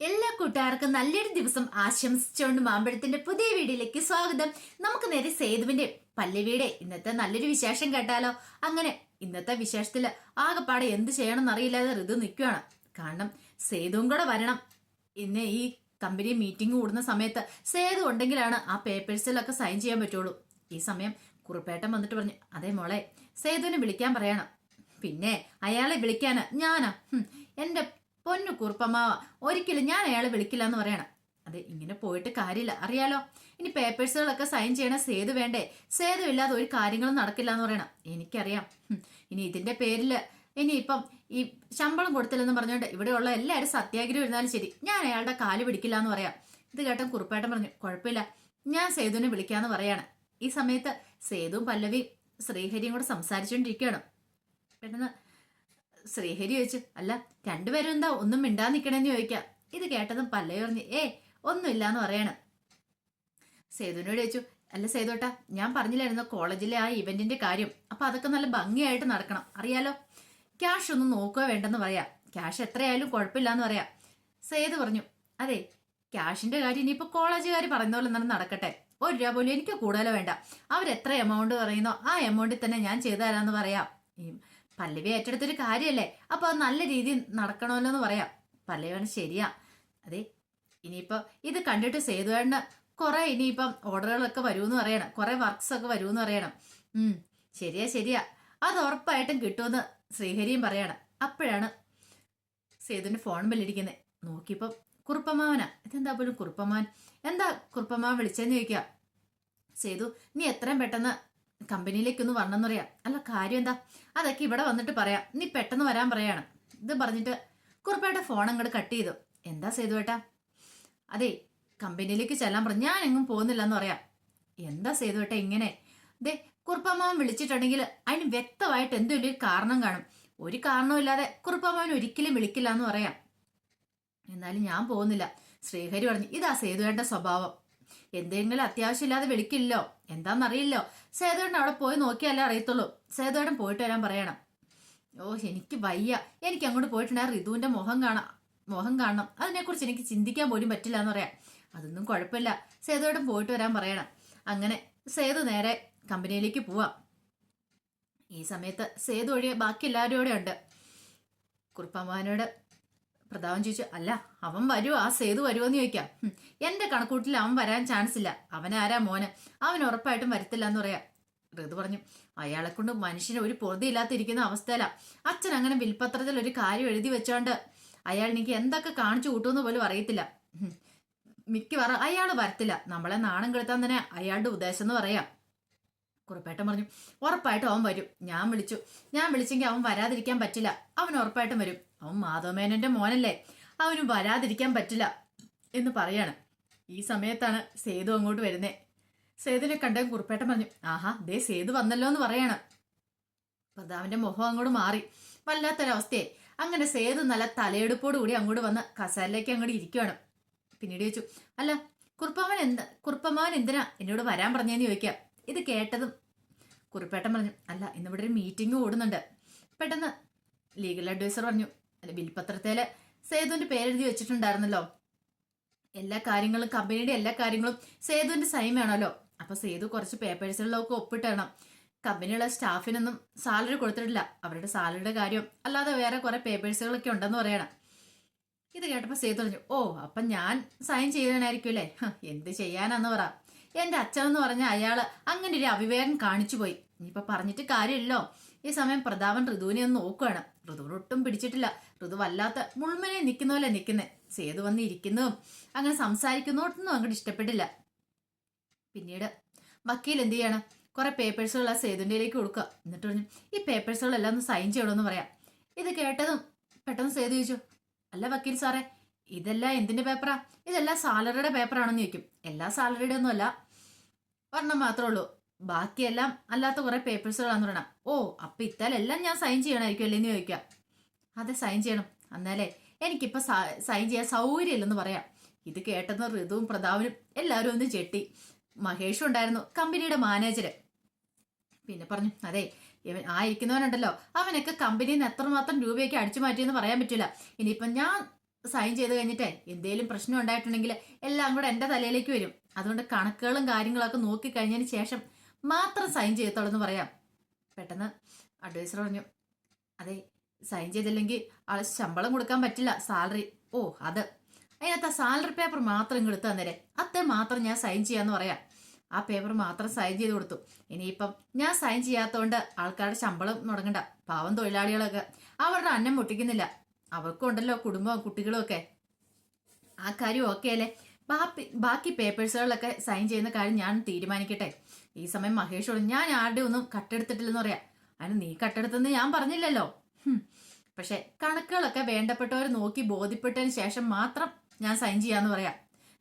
എല്ലാ കൂട്ടുകാർക്കും നല്ലൊരു ദിവസം ആശംസിച്ചുകൊണ്ട് മാമ്പഴത്തിന്റെ പുതിയ വീഡിയോയിലേക്ക് സ്വാഗതം. നമുക്ക് നേരെ സേതുവിന്റെ പല്ലവിയുടെ ഇന്നത്തെ നല്ലൊരു വിശേഷം കേട്ടാലോ? അങ്ങനെ ഇന്നത്തെ വിശേഷത്തിൽ ആകെപ്പാടെ എന്ത് ചെയ്യണമെന്ന് അറിയില്ലാതെ ഋതു നിൽക്കുകയാണ്. കാരണം സേതുവും കൂടെ വരണം. ഇന്ന് ഈ കമ്പനി മീറ്റിംഗ് കൂടുന്ന സമയത്ത് സേതു ഉണ്ടെങ്കിലാണ് ആ പേപ്പേഴ്സിലൊക്കെ സൈൻ ചെയ്യാൻ പറ്റുള്ളൂ. ഈ സമയം കുറുപ്പേട്ടൻ വന്നിട്ട് പറഞ്ഞു അതേ മോളെ സേതുവിനെ വിളിക്കാൻ പറയണം. പിന്നെ അയാളെ വിളിക്കാന് ഞാനാ. എന്റെ പൊന്നു കുറുപ്പമാവ ഒരിക്കലും ഞാൻ അയാളെ വിളിക്കില്ല എന്ന് പറയണം. അതെ ഇങ്ങനെ പോയിട്ട് കാര്യമില്ല. അറിയാലോ? ഇനി പേപ്പേഴ്സുകളൊക്കെ സൈൻ ചെയ്യണ സേതു വേണ്ടേ? സേതു ഇല്ലാതെ ഒരു കാര്യങ്ങളും നടക്കില്ല എന്ന് പറയണം. എനിക്കറിയാം. ഇനി ഇതിന്റെ പേരിൽ ഇനി ഇപ്പം ഈ ശമ്പളം കൊടുത്തില്ലെന്ന് പറഞ്ഞുകൊണ്ട് ഇവിടെയുള്ള എല്ലാവരും സത്യാഗ്രഹം ഇരുന്നാലും ശരി. ഞാൻ അയാളുടെ കാൽ പിടിക്കില്ല എന്ന് പറയാം. ഇത് കേട്ട കുറുപ്പേട്ടൻ പറഞ്ഞു കുഴപ്പമില്ല. ഞാൻ സേതുവിനെ വിളിക്കാന്ന് പറയാണ്. ഈ സമയത്ത് സേതുവും പല്ലവിയും ശ്രീഹരിയും കൂടെ സംസാരിച്ചുകൊണ്ടിരിക്കുകയാണ് പെട്ടെന്ന് ശ്രീഹരി ചോദിച്ചു അല്ല രണ്ടുപേരും എന്താ ഒന്നും മിണ്ടാ നിക്കണെന്ന് ചോദിക്കാം. ഇത് കേട്ടതും പല്ലവി പറഞ്ഞു ഏ ഒന്നുമില്ലാന്ന് പറയണം. സേതുവിനോട് ചോദിച്ചു അല്ല സേതുട്ടാ ഞാൻ പറഞ്ഞില്ലായിരുന്നു കോളേജിലെ ആ ഇവന്റിന്റെ കാര്യം. അപ്പൊ അതൊക്കെ നല്ല ഭംഗിയായിട്ട് നടക്കണം. അറിയാലോ? ക്യാഷ് ഒന്നും നോക്കുക വേണ്ടെന്ന് പറയാം. ക്യാഷ് എത്രയായാലും കുഴപ്പമില്ലാന്ന് പറയാം. സേതു പറഞ്ഞു അതെ ക്യാഷിന്റെ കാര്യം ഇനിയിപ്പോ കോളേജുകാർ പറയുന്ന പോലെ തന്നെ നടക്കട്ടെ. ഒരു രൂപ പോലും എനിക്ക് കൂടുതലോ വേണ്ട. അവരെത്ര എമൗണ്ട് പറയുന്നോ ആ എമൗണ്ടിൽ തന്നെ ഞാൻ ചെയ്തു തരാമെന്ന് പറയാം. പല്ലവി ഏറ്റെടുത്തൊരു കാര്യമല്ലേ അപ്പൊ അത് നല്ല രീതിയിൽ നടക്കണമല്ലോ എന്ന് പറയാം പല്ലവിയാണ് ശരിയാ. അതെ ഇനിയിപ്പോ ഇത് കണ്ടിട്ട് സേതുവേണ്ട കുറെ ഇനിയിപ്പം ഓർഡറുകളൊക്കെ വരുമെന്ന് പറയണം. കുറെ വർക്ക്സ് ഒക്കെ വരുമെന്ന് പറയണം. ഉം ശരിയാ ശരിയാ. അത് ഉറപ്പായിട്ടും കിട്ടുമെന്ന് ശ്രീഹരിയും പറയാണ്. അപ്പോഴാണ് സേതുവിന്റെ ഫോൺ ബെല്ലിരിക്കുന്നത് നോക്കിയപ്പം കുറുപ്പമാവനാ. ഇതെന്താ പോലും കുറുപ്പമാൻ? എന്താ കുറുപ്പമാവൻ വിളിച്ചെന്ന് ചോദിക്കുക സേതു നീ എത്രയും പെട്ടെന്ന് കമ്പനിയിലേക്കൊന്ന് വരണമെന്ന് പറയാം അല്ല കാര്യം എന്താ? അതൊക്കെ ഇവിടെ വന്നിട്ട് പറയാം. നീ പെട്ടെന്ന് വരാൻ പറയാണ്. ഇത് പറഞ്ഞിട്ട് കുറുപ്പേട്ട ഫോൺ അങ്ങോട്ട് കട്ട് ചെയ്തു. എന്താ സേതു ഏട്ടാ? അതെ കമ്പനിയിലേക്ക് ചെല്ലാൻ പറഞ്ഞു. ഞാൻ എങ്ങും പോകുന്നില്ല എന്ന് പറയാം. എന്താ സേതു ഏട്ടാ ഇങ്ങനെ? ദേ കുറുപ്പമ്മാവൻ വിളിച്ചിട്ടുണ്ടെങ്കിൽ അതിന് വ്യക്തമായിട്ട് എന്തെങ്കിലും ഒരു കാരണം കാണും. ഒരു കാരണവുമില്ലാതെ കുറുപ്പമ്മാവൻ ഒരിക്കലും വിളിക്കില്ല എന്ന് പറയാം. എന്നാലും ഞാൻ പോകുന്നില്ല. ശ്രീഹരി പറഞ്ഞു ഇതാ സേതുവേണ്ട സ്വഭാവം. എന്തെങ്കിലും അത്യാവശ്യമില്ലാതെ വിളിക്കില്ലോ? എന്താണെന്നറിയില്ലോ സേതുവേട്ടൻ അവിടെ പോയി നോക്കിയാലേ അറിയത്തുള്ളൂ. സേതുവേട്ടൻ പോയിട്ട് വരാൻ പറയണം. ഓ എനിക്ക് വയ്യ. എനിക്ക് അങ്ങോട്ട് പോയിട്ടുണ്ടെങ്കിൽ ഋതുവിന്റെ മുഖം കാണാം മുഖം കാണണം. അതിനെക്കുറിച്ച് എനിക്ക് ചിന്തിക്കാൻ പോലും പറ്റില്ല എന്ന് പറയാം. അതൊന്നും കുഴപ്പമില്ല. സേതുവേട്ടൻ പോയിട്ട് വരാൻ പറയണം. അങ്ങനെ സേതു നേരെ കമ്പനിയിലേക്ക് പോവാം. ഈ സമയത്ത് സേതു ഒഴികെ ബാക്കി എല്ലാവരും കൂടെ ഉണ്ട് കുറുപ്പമ്മാനോട് പ്രതാപൻ ചോദിച്ചു അല്ല അവൻ വരുമോ ആ സേതു വരുവെന്ന് ചോദിക്കാം. എന്റെ കണക്കൂട്ടിൽ അവൻ വരാൻ ചാൻസ് ഇല്ല. അവൻ ആരാ മോന്? അവൻ ഉറപ്പായിട്ടും വരത്തില്ല എന്ന് പറയാം. ഋതു പറഞ്ഞു അയാളെ കൊണ്ട് മനുഷ്യന് ഒരു പൊറുതിയില്ലാത്തിരിക്കുന്ന അവസ്ഥയില. അച്ഛൻ അങ്ങനെ വിൽപത്രത്തിൽ ഒരു കാര്യം എഴുതി വെച്ചോണ്ട് അയാൾ എനിക്ക് എന്തൊക്കെ കാണിച്ചു കൂട്ടുമെന്ന് പോലും അറിയത്തില്ല. മിക്കവാറും അയാൾ വരത്തില്ല. നമ്മളെ നാണം കെടുത്താൻ തന്നെ അയാളുടെ ഉദ്ദേശം എന്ന് പറയാം. കുറുപ്പേട്ടൻ പറഞ്ഞു ഉറപ്പായിട്ടും അവൻ വരും. ഞാൻ വിളിച്ചു. ഞാൻ വിളിച്ചെങ്കിൽ അവൻ വരാതിരിക്കാൻ പറ്റില്ല. അവൻ ഉറപ്പായിട്ടും വരും. അവൻ മാധവമേനന്റെ മോനല്ലേ? അവന് വരാതിരിക്കാൻ പറ്റില്ല എന്ന് പറയാണ്. ഈ സമയത്താണ് സേതു അങ്ങോട്ട് വരുന്നേ. സേതുവിനെ കണ്ട കുറുപ്പേട്ടൻ പറഞ്ഞു ആഹാ ദേ സേതു വന്നല്ലോ എന്ന് പറയാണ്. പ്രതാവിന്റെ മുഖം അങ്ങോട്ട് മാറി. വല്ലാത്തൊരവസ്ഥയെ അങ്ങനെ സേതു നല്ല തലയെടുപ്പോട് കൂടി അങ്ങോട്ട് വന്ന് കസാലിലേക്ക് അങ്ങോട്ട് ഇരിക്കുവാണ്. പിന്നീട് ചോദിച്ചു അല്ല കുറുപ്പമ്മൻ എന്ത് കുറുപ്പമ്മൻ എന്തിനാ എന്നോട് വരാൻ പറഞ്ഞേന്ന് ചോദിക്കാം. ഇത് കേട്ടതും കുറുപ്പേട്ടൻ പറഞ്ഞു അല്ല ഇന്നിവിടെ ഒരു മീറ്റിംഗ് ഓടുന്നുണ്ട് പെട്ടെന്ന് ലീഗൽ അഡ്വൈസർ പറഞ്ഞു അല്ല ബിൽപത്രത്തിൽ സേതുവിന്റെ പേരെഴുതി വെച്ചിട്ടുണ്ടായിരുന്നല്ലോ. എല്ലാ കാര്യങ്ങളും കമ്പനിയുടെ എല്ലാ കാര്യങ്ങളും സേതുവിന്റെ സൈൻ വേണമല്ലോ. അപ്പൊ സേതു കുറച്ച് പേപ്പേഴ്സുകളിലൊക്കെ ഒപ്പിട്ടണം. കമ്പനിയുള്ള സ്റ്റാഫിനൊന്നും സാലറി കൊടുത്തിട്ടില്ല. അവരുടെ സാലറിയുടെ കാര്യം അല്ലാതെ വേറെ കുറെ പേപ്പേഴ്സുകളൊക്കെ ഉണ്ടെന്ന് പറയണം. ഇത് കേട്ടപ്പോ സേതു പറഞ്ഞു ഓ അപ്പൊ ഞാൻ സൈൻ ചെയ്തതിനായിരിക്കും അല്ലേ? എന്ത് ചെയ്യാനാന്ന് പറ. എന്റെ അച്ഛൻ എന്ന് പറഞ്ഞ അയാൾ അങ്ങനെ ഒരു അവിവേകം കാണിച്ചു പോയി ഇനിയിപ്പൊ പറഞ്ഞിട്ട് കാര്യമില്ലല്ലോ. ഈ സമയം പ്രതാപൻ ഋതുവിനെ ഒന്ന് നോക്കുകയാണ്. ഋതുവിന് ഒട്ടും പിടിച്ചിട്ടില്ല. ഋതു വല്ലാത്ത മുൾമനെ നിൽക്കുന്ന പോലെ നിൽക്കുന്നേ. സേതു വന്ന് ഇരിക്കുന്നതും അങ്ങനെ സംസാരിക്കുന്നോട്ടൊന്നും അങ്ങോട്ട് ഇഷ്ടപ്പെട്ടില്ല. പിന്നീട് വക്കീൽ എന്ത് ചെയ്യാണ്? കുറെ പേപ്പേഴ്സുകൾ ആ സേതുവിന്റെയിലേക്ക് കൊടുക്കുക. എന്നിട്ട് പറഞ്ഞു ഈ പേപ്പേഴ്സുകളെല്ലാം ഒന്ന് സൈൻ ചെയ്യണമെന്ന് പറയാം. ഇത് കേട്ടതും പെട്ടെന്ന് സേതു ചോദിച്ചു അല്ല വക്കീൽ സാറേ ഇതെല്ലാം എന്തിന്റെ പേപ്പറാ? ഇതെല്ലാം സാലറിയുടെ പേപ്പറാണെന്ന് ചോദിക്കും. എല്ലാ സാലറിയുടെ ഒന്നും അല്ല ഒരെണ്ണം മാത്രമേ ഉള്ളൂ. ബാക്കിയെല്ലാം അല്ലാത്ത കുറെ പേപ്പേഴ്സുകളാന്ന് പറയണം. ഓ അപ്പൊ ഇത്താലെല്ലാം ഞാൻ സൈൻ ചെയ്യണമായിരിക്കും അല്ലേന്ന് ചോദിക്കാം അതെ സൈൻ ചെയ്യണം. എന്നാലേ എനിക്കിപ്പോ സൈൻ ചെയ്യാൻ സൗകര്യമില്ലെന്ന് പറയാം. ഇത് കേട്ടെന്ന് ഋതുവും പ്രതാപനും എല്ലാവരും ഒന്ന് ചെട്ടി. മഹേഷും ഉണ്ടായിരുന്നു കമ്പനിയുടെ മാനേജര്. പിന്നെ പറഞ്ഞു അതെ ഇവൻ ആ ഇരിക്കുന്നവനുണ്ടല്ലോ. അവനൊക്കെ കമ്പനിയിൽ നിന്ന് എത്രമാത്രം രൂപയൊക്കെ അടിച്ചു മാറ്റിയെന്ന് പറയാൻ പറ്റില്ല. ഇനിയിപ്പം ഞാൻ സൈൻ ചെയ്ത് കഴിഞ്ഞിട്ടേ എന്തേലും പ്രശ്നം ഉണ്ടായിട്ടുണ്ടെങ്കിൽ എല്ലാം കൂടെ എന്റെ തലയിലേക്ക് വരും. അതുകൊണ്ട് കണക്കുകളും കാര്യങ്ങളൊക്കെ നോക്കി കഴിഞ്ഞതിന് ശേഷം മാത്രം സൈൻ ചെയ്യത്തുള്ളൂ എന്ന് പറയാം. പെട്ടെന്ന് അഡ്വൈസർ പറഞ്ഞു അതെ സൈൻ ചെയ്തില്ലെങ്കിൽ ആൾ ശമ്പളം കൊടുക്കാൻ പറ്റില്ല സാലറി ഓ അത്. അതിനകത്ത് ആ സാലറി പേപ്പർ മാത്രം ഇങ്ങ് എടുത്തു തന്നേരെ. അത്തേ മാത്രം ഞാൻ സൈൻ ചെയ്യാന്ന് പറയാം. ആ പേപ്പർ മാത്രം സൈൻ ചെയ്ത് കൊടുത്തു. ഇനിയിപ്പം ഞാൻ സൈൻ ചെയ്യാത്തതുകൊണ്ട് ആൾക്കാരുടെ ശമ്പളം മുടങ്ങണ്ട. പാവം തൊഴിലാളികളൊക്കെ. അവരുടെ അന്നം മുട്ടിക്കുന്നില്ല. അവർക്കുണ്ടല്ലോ കുടുംബവും കുട്ടികളും ഒക്കെ. ആ കാര്യം ഓക്കെ അല്ലേ? ബാക്കി പേപ്പേഴ്സുകളിലൊക്കെ സൈൻ ചെയ്യുന്ന കാര്യം ഞാൻ തീരുമാനിക്കട്ടെ. ഈ സമയം മഹേഷോട് ഞാൻ ആരുടെ ഒന്നും കട്ടെടുത്തിട്ടില്ലെന്ന് പറയാം. അതിന് നീ കട്ടെടുത്തെന്ന് ഞാൻ പറഞ്ഞില്ലല്ലോ. പക്ഷെ കണക്കുകളൊക്കെ വേണ്ടപ്പെട്ടവർ നോക്കി ബോധ്യപ്പെട്ടതിന് ശേഷം മാത്രം ഞാൻ സൈൻ ചെയ്യാന്ന് പറയാം.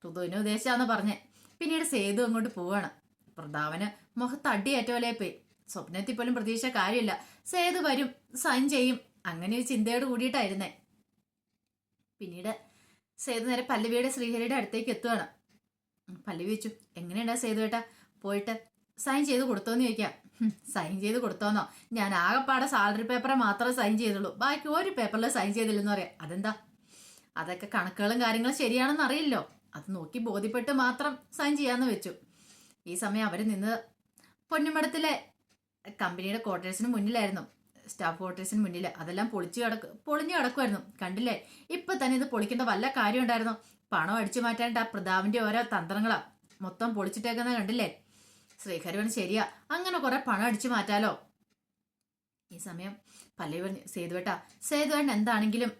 ഋതുവിനെ ഉദ്ദേശിച്ചാന്ന് പറഞ്ഞ്. പിന്നീട് സേതു അങ്ങോട്ട് പോവാണ്. പ്രതാപന് മുഖത്ത് അടിയേറ്റോലെ പോയി സ്വപ്നത്തിൽ പോലും പ്രതീക്ഷ കാര്യമില്ല. സേതു വരും സൈൻ ചെയ്യും. അങ്ങനെ ഒരു ചിന്തയോട് കൂടിയിട്ടായിരുന്നേ. പിന്നീട് സേതു നേരെ പല്ലവിയുടെ ശ്രീഹരിയുടെ അടുത്തേക്ക് എത്തുവാണ്. ഉം, പല്ലവി വെച്ചു എങ്ങനെയുണ്ടാ സേതു ഏട്ടാ? പോയിട്ട് സൈൻ ചെയ്ത് കൊടുത്തോന്ന് ചോദിക്കാം. സൈൻ ചെയ്ത് കൊടുത്തോന്നോ? ഞാൻ ആകെപ്പാടെ സാലറി പേപ്പറെ മാത്രമേ സൈൻ ചെയ്തുള്ളൂ. ബാക്കി ഒരു പേപ്പറിൽ സൈൻ ചെയ്തില്ലെന്ന് പറയാം. അതെന്താ? അതൊക്കെ കണക്കുകളും കാര്യങ്ങളും ശരിയാണെന്ന് അറിയില്ലോ. അത് നോക്കി ബോധ്യപ്പെട്ട് മാത്രം സൈൻ ചെയ്യാന്ന് വെച്ചു. ഈ സമയം അവർ നിന്ന് പൊന്നുമടത്തിലെ കമ്പനിയുടെ ക്വാർട്ടേഴ്സിന് മുന്നിലായിരുന്നു. സ്റ്റാഫ് ക്വാർട്ടേഴ്സിന് മുന്നിൽ അതെല്ലാം പൊളിച്ചു കിടക്ക് പൊളിഞ്ഞു കിടക്കുമായിരുന്നു കണ്ടില്ലേ? ഇപ്പൊ തന്നെ ഇത് പൊളിക്കേണ്ട വല്ല കാര്യം ഉണ്ടായിരുന്നു പണം അടിച്ചു മാറ്റാണ്ട് ആ പ്രതാവിന്റെ ഓരോ തന്ത്രങ്ങളാ മൊത്തം പൊളിച്ചിട്ടേക്കുന്ന കണ്ടില്ലേ? ശ്രീഹരിവൻ ശരിയാ അങ്ങനെ കുറെ പണം അടിച്ചു മാറ്റാലോ? ഈ സമയം പല്ലവി പറഞ്ഞു സേതുവേട്ടാ സേതുവേട്ടൻ എന്താണെങ്കിലും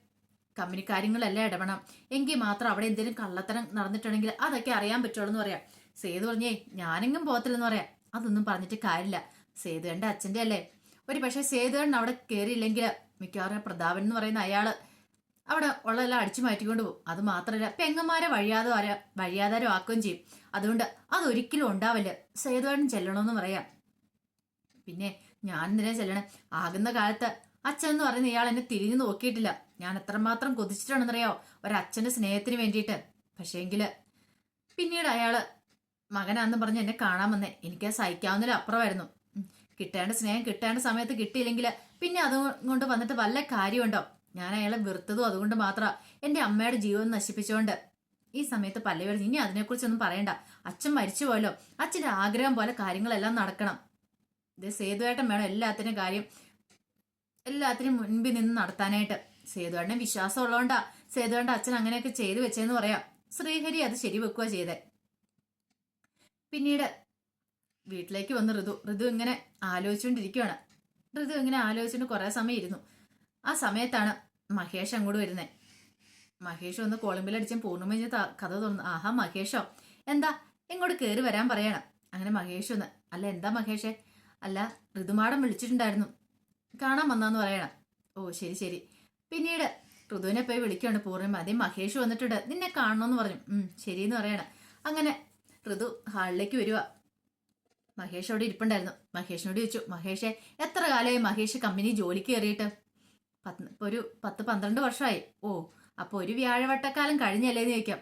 കമ്പനി കാര്യങ്ങളെല്ലാം ഇടപെടണം. എങ്കിൽ മാത്രം അവിടെ എന്തെങ്കിലും കള്ളത്തരം നടന്നിട്ടുണ്ടെങ്കിൽ അതൊക്കെ അറിയാൻ പറ്റുള്ളൂ എന്ന് പറയാം. സേതു പറഞ്ഞേ ഞാനെങ്കിലും പോകത്തില്ലെന്ന് പറയാം. അതൊന്നും പറഞ്ഞിട്ട് കാര്യമില്ല. സേതുവേണ്ട അച്ഛന്റെ അല്ലേ ഒരു പക്ഷേ സേതുവേട്ടൻ അവിടെ കയറിയില്ലെങ്കിൽ മിക്കവാറും പ്രതാപൻ എന്ന് പറയുന്ന അയാൾ അവിടെ ഉള്ളതെല്ലാം അടിച്ചു മാറ്റിക്കൊണ്ട് പോകും. അത് മാത്രമല്ല പെങ്ങന്മാരെ വഴിയാതെ വഴിയാധാരം ആക്കുകയും ചെയ്യും. അതുകൊണ്ട് അതൊരിക്കലും ഉണ്ടാവില്ല. സേതുവേട്ടൻ ചെല്ലണമെന്ന് പറയാം. പിന്നെ ഞാൻ എന്തിനാ ചെല്ലണം? ആകുന്ന കാലത്ത് അച്ഛൻ എന്ന് പറയുന്ന ഇയാൾ എന്നെ തിരിഞ്ഞു നോക്കിയിട്ടില്ല. ഞാൻ എത്രമാത്രം കൊതിച്ചിട്ടാണെന്നറിയോ ഒരച്ഛന്റെ സ്നേഹത്തിന് വേണ്ടിയിട്ട്. പക്ഷേങ്കിൽ പിന്നീട് അയാൾ മകനാന്ന് പറഞ്ഞ് എന്നെ കാണാൻ വന്നേ. എനിക്ക് സഹിക്കാവുന്നതിൽ അപ്പുറമായിരുന്നു. കിട്ടേണ്ട സ്നേഹം കിട്ടേണ്ട സമയത്ത് കിട്ടിയില്ലെങ്കിൽ പിന്നെ അതുകൊണ്ട് വന്നിട്ട് വല്ല കാര്യമുണ്ടോ? ഞാൻ അയാളെ വെറുത്തതും അതുകൊണ്ട് മാത്രം എന്റെ അമ്മയുടെ ജീവൻ നശിപ്പിച്ചുകൊണ്ട് ഈ സമയത്ത് പല്ലവരും ഇനി അതിനെക്കുറിച്ചൊന്നും പറയണ്ട. അച്ഛൻ മരിച്ചു പോലോ അച്ഛന്റെ ആഗ്രഹം പോലെ കാര്യങ്ങളെല്ലാം നടക്കണം. ഇത് സേതുവേട്ടൻ വേണം എല്ലാത്തിനും കാര്യം എല്ലാത്തിനും മുൻപിൽ നിന്ന് നടത്താനായിട്ട്. സേതുവേട്ടനെ വിശ്വാസം ഉള്ളതുകൊണ്ടാ സേതുവേണ്ട അച്ഛൻ അങ്ങനെയൊക്കെ ചെയ്തു വെച്ചേന്ന് പറയാം. ശ്രീഹരി അത് ശരി ശരിവെക്കുക ചെയ്തേ. പിന്നീട് വീട്ടിലേക്ക് വന്ന് ഋതു ഋതു ഇങ്ങനെ ആലോചിച്ചുകൊണ്ടിരിക്കുകയാണ് ഋതു ഇങ്ങനെ ആലോചിച്ചുകൊണ്ട് കുറേ സമയം ഇരുന്നു ആ സമയത്താണ് മഹേഷ് അങ്ങോട്ട് വരുന്നത് മഹേഷ് ഒന്ന് കോളിമ്പിലടിച്ച് പൂർണിമ കഥ തുറന്നു ആഹാ മഹേഷോ എന്താ? ഇങ്ങോട്ട് കയറി വരാൻ പറയണം. അങ്ങനെ മഹേഷ് ഒന്ന് അല്ല എന്താ മഹേഷേ? അല്ല ഋതുമാടം വിളിച്ചിട്ടുണ്ടായിരുന്നു. കാണാൻ വന്നാന്ന് പറയണം. ഓ ശരി ശരി. പിന്നീട് ഋതുവിനെ പോയി വിളിക്കുകയാണ് പൂർണിമ അതേ മഹേഷ് വന്നിട്ടുണ്ട്. നിന്നെ കാണണമെന്ന് പറഞ്ഞു. ഉം എന്ന് പറയണം. അങ്ങനെ ഋതു ഹാളിലേക്ക് വരിക മഹേഷ് അവിടെ ഇരിപ്പുണ്ടായിരുന്നു. മഹേഷിനോട് ചോദിച്ചു മഹേഷെ എത്ര കാലമായി മഹേഷ് കമ്പനി ജോലിക്ക് കയറിയിട്ട്? പത്ത് ഒരു പത്ത് പന്ത്രണ്ട് വർഷമായി. ഓ അപ്പോൾ ഒരു വ്യാഴവട്ടക്കാലം കഴിഞ്ഞല്ലേ എന്ന് ചോദിക്കാം.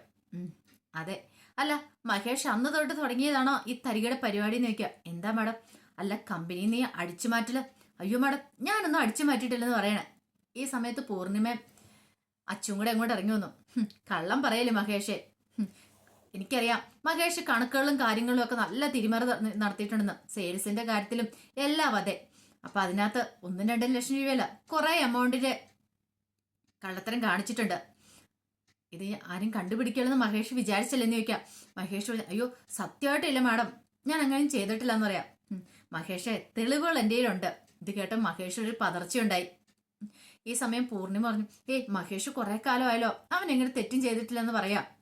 അതെ. അല്ല മഹേഷ് അന്ന് തൊട്ട് തുടങ്ങിയതാണോ ഈ തരികയുടെ പരിപാടി എന്ന് ചോദിക്കാം. എന്താ മാഡം? അല്ല കമ്പനി നീ അടിച്ചു മാറ്റില്ല അയ്യോ മാഡം ഞാനൊന്നും അടിച്ചു മാറ്റിയിട്ടില്ലെന്ന് പറയണേ. ഈ സമയത്ത് പൂർണിമ അച്ഛൻ കൂടെ അങ്ങോട്ട് ഇറങ്ങി വന്നു. കള്ളം പറയല്ലേ മഹേഷേ എനിക്കറിയാം. മഹേഷ് കണക്കുകളും കാര്യങ്ങളും ഒക്കെ നല്ല തിരിമറി നടത്തിയിട്ടുണ്ടെന്ന് സെയിൽസിന്റെ കാര്യത്തിലും എല്ലാം അതെ. അപ്പൊ അതിനകത്ത് ഒന്നും രണ്ടും ലക്ഷം രൂപയല്ല കുറെ എമൗണ്ടിന്റെ കള്ളത്തരം കാണിച്ചിട്ടുണ്ട്. ഇത് ആരും കണ്ടുപിടിക്കലെന്ന് മഹേഷ് വിചാരിച്ചില്ലെന്ന് ചോദിക്കാം. മഹേഷ് അയ്യോ സത്യമായിട്ടില്ല മാഡം. ഞാൻ അങ്ങനെ ചെയ്തിട്ടില്ല എന്ന് പറയാം മഹേഷെ തെളിവുകൾ എന്റെ കയ്യിലുണ്ട്. ഇത് കേട്ട മഹേഷ് ഒരു പതർച്ചയുണ്ടായി. ഈ സമയം പൂർണിമ പറഞ്ഞു ഏയ് മഹേഷ് കുറെ കാലമായല്ലോ. അവൻ എങ്ങനെ തെറ്റും ചെയ്തിട്ടില്ലെന്ന് പറയാം.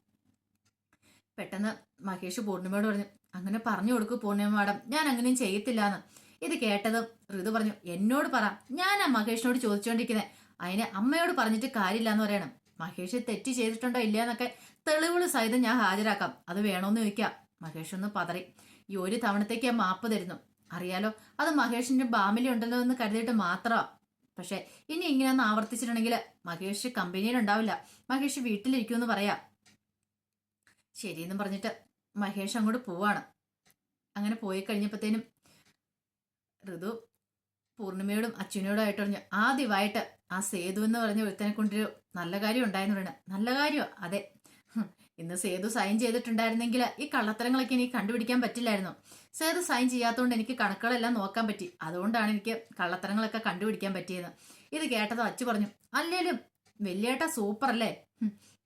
പെട്ടെന്ന് മഹേഷ് പൂർണിമയോട് പറഞ്ഞു അങ്ങനെ പറഞ്ഞു കൊടുക്കൂ പൂർണിമ മാഡം ഞാൻ അങ്ങനെയും ചെയ്യത്തില്ല എന്ന് ഇത് കേട്ടത് ഋതു പറഞ്ഞു എന്നോട് പറ ഞാൻ ആ മഹേഷിനോട് ചോദിച്ചുകൊണ്ടിരിക്കുന്നത് അതിന് അമ്മയോട് പറഞ്ഞിട്ട് കാര്യമില്ല എന്ന് പറയണം. മഹേഷ് തെറ്റ് ചെയ്തിട്ടുണ്ടോ ഇല്ല എന്നൊക്കെ തെളിവുകൾ സഹിതം ഞാൻ ഹാജരാക്കാം. അത് വേണോന്ന് ചോദിക്കാം. മഹേഷ് ഒന്ന് പതറി ഈ ഒരു തവണത്തേക്ക് ആ മാപ്പ് തരുന്നു. അറിയാലോ അത് മഹേഷിന്റെ ബാമിലി ഉണ്ടല്ലോ എന്ന് കരുതിയിട്ട് മാത്രമാ. പക്ഷെ ഇനി ഇങ്ങനെ ഒന്ന് ആവർത്തിച്ചിട്ടുണ്ടെങ്കിൽ മഹേഷ് കമ്പനിയിൽ ഉണ്ടാവില്ല മഹേഷ് വീട്ടിലിരിക്കുമെന്ന് പറയാം. ശരിയെന്നും പറഞ്ഞിട്ട് മഹേഷ് അങ്ങോട്ട് പോവാണ്. അങ്ങനെ പോയി കഴിഞ്ഞപ്പോഴത്തേനും ഋതു പൂർണിമയോടും അച്ഛനോടും ആയിട്ട് പറഞ്ഞു ആദ്യമായിട്ട് ആ സേതു എന്ന് പറഞ്ഞ ഒരുത്തനെ കൊണ്ടൊരു നല്ല കാര്യം ഉണ്ടായെന്ന് പറയണ. നല്ല കാര്യമോ അതെ. ഇന്ന് സേതു സൈൻ ചെയ്തിട്ടുണ്ടായിരുന്നെങ്കിൽ ഈ കള്ളത്തരങ്ങളൊക്കെ എനിക്ക് കണ്ടുപിടിക്കാൻ പറ്റില്ലായിരുന്നു. സേതു സൈൻ ചെയ്യാത്തതുകൊണ്ട് എനിക്ക് കണക്കുകളെല്ലാം നോക്കാൻ പറ്റി. അതുകൊണ്ടാണ് എനിക്ക് കള്ളത്തരങ്ങളൊക്കെ കണ്ടുപിടിക്കാൻ പറ്റിയത്. ഇത് കേട്ടതോ അച്ചു പറഞ്ഞു അല്ലേലും വലിയേട്ട സൂപ്പർ അല്ലേ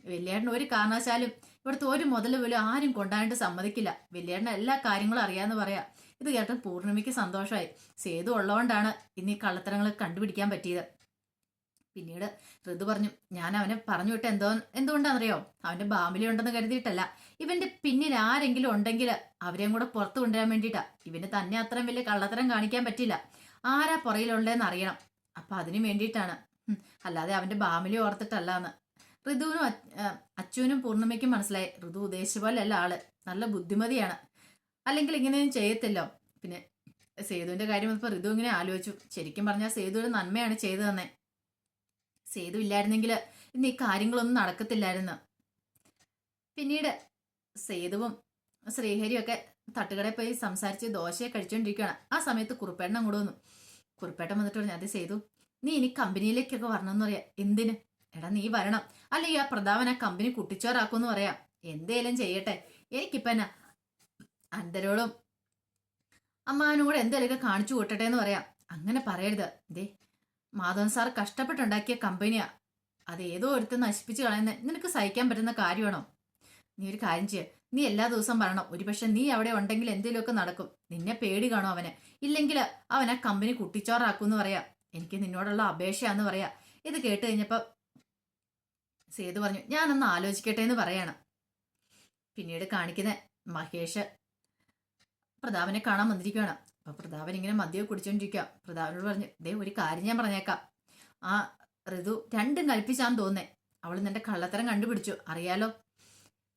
വലിയേട്ടൻ ഒരു കാരണവശാലും ഇവിടുത്തെ ഒരു മുതൽ പോലും ആരും കൊണ്ടായിട്ട് സമ്മതിക്കില്ല. വലിയേട്ടൻ എല്ലാ കാര്യങ്ങളും അറിയാന്ന് പറയാ. ഇത് കേട്ട പൂർണിമയ്ക്ക് സന്തോഷമായി സേതു ഉള്ളതുകൊണ്ടാണ് ഇന്ന് ഈ കള്ളത്തരങ്ങൾ കണ്ടുപിടിക്കാൻ പറ്റിയത്. പിന്നീട് ഋതു പറഞ്ഞു ഞാൻ അവനെ പറഞ്ഞു വിട്ട് എന്തോ എന്തുകൊണ്ടാണെന്നറിയോ? അവന്റെ ബാമിലി ഉണ്ടെന്ന് കരുതിയിട്ടല്ല. ഇവന്റെ പിന്നിൽ ആരെങ്കിലും ഉണ്ടെങ്കിൽ അവരെയും കൂടെ പുറത്തു കൊണ്ടുവരാൻ വേണ്ടിയിട്ടാ. ഇവന് തന്നെ അത്രയും വലിയ കള്ളത്തരം കാണിക്കാൻ പറ്റില്ല. ആരാ പുറയിലുള്ളതെന്ന് അറിയണം. അപ്പൊ അതിനു വേണ്ടിയിട്ടാണ്. അല്ലാതെ അവന്റെ ബാമിലി ഓർത്തിട്ടല്ലാന്ന്. ഋതുവിനും അച്ചുവിനും പൂർണിമയ്ക്കും മനസ്സിലായി. ഋതു ഉദ്ദേശിച്ച പോലെ അല്ല ആൾ. നല്ല ബുദ്ധിമതിയാണ്. അല്ലെങ്കിൽ ഇങ്ങനെയൊന്നും ചെയ്യത്തില്ലോ. പിന്നെ സേതുവിന്റെ കാര്യം ഇപ്പൊ ഋതു ഇങ്ങനെ ആലോചിച്ചു. ശരിക്കും പറഞ്ഞാൽ സേതു ഒരു നന്മയാണ് ചെയ്തു തന്നെ സേതു ഇല്ലായിരുന്നെങ്കിൽ ഇന്ന് ഈ കാര്യങ്ങളൊന്നും നടക്കത്തില്ലായിരുന്നു. പിന്നീട് സേതുവും ശ്രീഹരിയും ഒക്കെ തട്ടുകടയിൽ പോയി സംസാരിച്ച് ദോശയെ കഴിച്ചുകൊണ്ടിരിക്കുകയാണ് ആ സമയത്ത് കുറുപ്പേട്ടൻ അങ്ങോട്ട് വന്നു. കുറുപ്പേട്ടൻ വന്നിട്ട് പറഞ്ഞു അതെ സേതു നീ ഇനി കമ്പനിയിലേക്കൊക്കെ വരണമെന്ന് പറയാം. എന്തിന്? എടാ നീ വരണം. അല്ലെങ്കിൽ ആ പ്രതാപൻ ആ കമ്പനി കുട്ടിച്ചോറാക്കുമെന്ന് പറയാം. എന്തേലും ചെയ്യട്ടെ. എനിക്കിപ്പ എന്നാ അന്തരോടും അമ്മാനോട് എന്തേലൊക്കെ കാണിച്ചു കൂട്ടട്ടെ എന്ന് പറയാം. അങ്ങനെ പറയരുത്. ദേ മാധവൻ സാർ കഷ്ടപ്പെട്ടുണ്ടാക്കിയ കമ്പനിയാ. അത് ഏതോ ഒരുത്ത് നശിപ്പിച്ച് കളയുന്ന നിനക്ക് സഹിക്കാൻ പറ്റുന്ന കാര്യമാണോ? നീ ഒരു കാര്യം ചെയ്യ. നീ എല്ലാ ദിവസവും പറയണം. ഒരുപക്ഷെ നീ അവിടെ ഉണ്ടെങ്കിൽ എന്തെങ്കിലുമൊക്കെ നടക്കും. നിന്നെ പേടി കാണും അവന്. ഇല്ലെങ്കിൽ അവൻ ആ കമ്പനി കുട്ടിച്ചോറാക്കൂന്ന് പറയാം. എനിക്ക് നിന്നോടുള്ള അപേക്ഷയാന്ന് പറയാ. ഇത് കേട്ട് കഴിഞ്ഞപ്പോ സേതു പറഞ്ഞു ഞാനൊന്ന് ആലോചിക്കട്ടെ എന്ന് പറയാണ്. പിന്നീട് കാണിക്കുന്ന മഹേഷ് പ്രതാപനെ കാണാൻ വന്നിരിക്കുകയാണ്. അപ്പൊ പ്രതാപൻ ഇങ്ങനെ മദ്യം കുടിച്ചോണ്ടിരിക്കുക പ്രതാപനോട് പറഞ്ഞു ദേ ഒരു കാര്യം ഞാൻ പറഞ്ഞേക്കാം. ആ ഋതു രണ്ടും കൽപ്പിച്ചാന്ന് തോന്നേ അവൾ നിന്റെ കള്ളത്തരം കണ്ടുപിടിച്ചു. അറിയാലോ?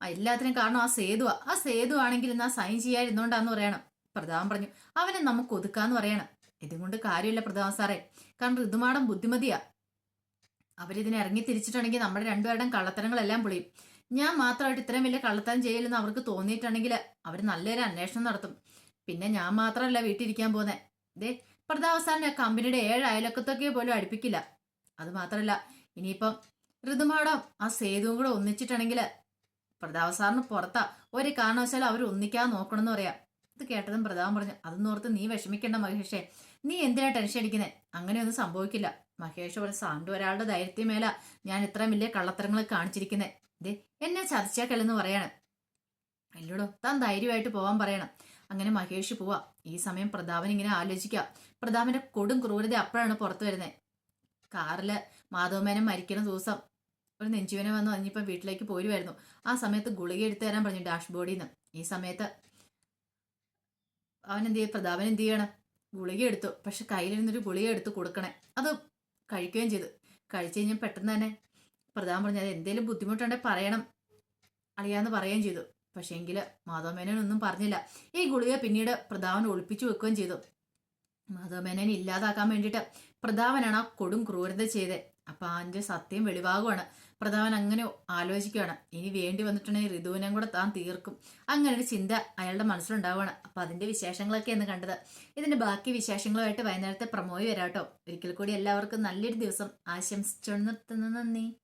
ആ എല്ലാത്തിനും കാരണം ആ സേതുവാ. ആ സേതു ആണെങ്കിൽ ഇന്ന് ആ സൈൻ ചെയ്യാതിരുന്നോണ്ടാന്ന് പറയണം. പ്രതാപൻ പറഞ്ഞു അവനെ നമുക്ക് ഒതുക്കാന്ന് പറയണം. ഇതും കൊണ്ട് കാര്യമില്ല പ്രതാപൻ സാറേ. കാരണം ഋതുമാടം ബുദ്ധിമതിയാ. അവരിതിനെ ഇറങ്ങി തിരിച്ചിട്ടുണ്ടെങ്കിൽ നമ്മുടെ രണ്ടുപേരുടെയും കള്ളത്തരങ്ങളെല്ലാം പൊളിയും. ഞാൻ മാത്രമായിട്ട് ഇത്രയും വലിയ കള്ളത്തരം ചെയ്യലെന്ന് അവർക്ക് തോന്നിയിട്ടുണ്ടെങ്കിൽ അവർ നല്ലൊരു അന്വേഷണം നടത്തും. പിന്നെ ഞാൻ മാത്രമല്ല വീട്ടിലിരിക്കാൻ പോകുന്നത് ദേ പ്രതാവസാറിനെ ആ കമ്പനിയുടെ ഏഴ് അയലക്കത്തൊക്കെ പോലും അടുപ്പിക്കില്ല. അത് മാത്രമല്ല ഇനിയിപ്പം ഋതുമാടം ആ സേതുവും കൂടെ ഒന്നിച്ചിട്ടുണ്ടെങ്കിൽ പ്രതാവസാറിന് പുറത്താ. ഒരു കാരണവശാലും അവർ ഒന്നിക്കാൻ നോക്കണമെന്ന് പറയാം. ഇത് കേട്ടതും പ്രതാപം പറഞ്ഞു അതൊന്നും ഓർത്ത് നീ വിഷമിക്കേണ്ട മഹേഷേ. നീ എന്തിനാ ടെൻഷൻ അടിക്കുന്നേ? അങ്ങനെയൊന്നും സംഭവിക്കില്ല. മഹേഷ് പറഞ്ഞു സാണ്ടു ഒരാളുടെ ധൈര്യത്തിമേല ഞാൻ ഇത്രയും വലിയ കള്ളത്തരങ്ങൾ കാണിച്ചിരിക്കുന്നത് ദേ എന്നെ ചതിച്ചാക്കലെന്ന് പറയാണ്. അല്ലടോ താൻ ധൈര്യമായിട്ട് പോവാൻ പറയണം. അങ്ങനെ മഹേഷ് പോവാ. ഈ സമയം പ്രതാപൻ ഇങ്ങനെ ആലോചിക്കുക പ്രതാപന്റെ കൊടും ക്രൂരത അപ്പോഴാണ് പുറത്തു വരുന്നത് കാറിൽ മാധവമേനം മരിക്കുന്ന ദിവസം ഒരു നെഞ്ചുവിനെ വന്ന് അഞ്ഞിപ്പം വീട്ടിലേക്ക് പോരുമായിരുന്നു ആ സമയത്ത് ഗുളിക എടുത്തു തരാൻ പറഞ്ഞു ഡാഷ്ബോർഡിൽ നിന്ന് ഈ സമയത്ത് അവൻ എന്ത് ചെയ്യും? പ്രതാപൻ എന്ത് ചെയ്യണം? ഗുളിക എടുത്തു. പക്ഷെ കയ്യിലിരുന്നൊരു ഗുളിക എടുത്ത് കൊടുക്കണേ. അത് കഴിക്കുകയും ചെയ്തു. കഴിച്ചു കഴിഞ്ഞാൽ പെട്ടെന്ന് തന്നെ പ്രധാനം പറഞ്ഞത് എന്തെങ്കിലും ബുദ്ധിമുട്ടുണ്ടെങ്കിൽ പറയണം. അളിയാന്ന് പറയുകയും ചെയ്തു. പക്ഷേ എങ്കിൽ മാധവമേനോനൊന്നും പറഞ്ഞില്ല. ഈ ഗുളിക പിന്നീട് പ്രധാവൻ ഒളിപ്പിച്ചു വെക്കുകയും ചെയ്തു. മാധവമേനോനെ ഇല്ലാതാക്കാൻ വേണ്ടിയിട്ട് പ്രധാവനാണ് ആ കൊടും ക്രൂരത ചെയ്തത്. അപ്പൊ അതിന്റെ സത്യം വെളിവാകുവാണ്. പ്രധാവൻ അങ്ങനെ ആലോചിക്കുകയാണ്. ഇനി വേണ്ടി വന്നിട്ടുണ്ടെങ്കിൽ ഋതുവിനെ കൂടെ താൻ തീർക്കും. അങ്ങനെ ഒരു ചിന്ത അയാളുടെ മനസ്സിലുണ്ടാവുകയാണ് അപ്പൊ അതിന്റെ വിശേഷങ്ങളൊക്കെയാണ് കണ്ടത്. ഇതിന്റെ ബാക്കി വിശേഷങ്ങളുമായിട്ട് വൈകുന്നേരത്തെ പ്രമോയി വരാട്ടോ. ഒരിക്കൽ കൂടി എല്ലാവർക്കും നല്ലൊരു ദിവസം. ആശംസിച്ചു നിർത്തുന്നു നന്ദി.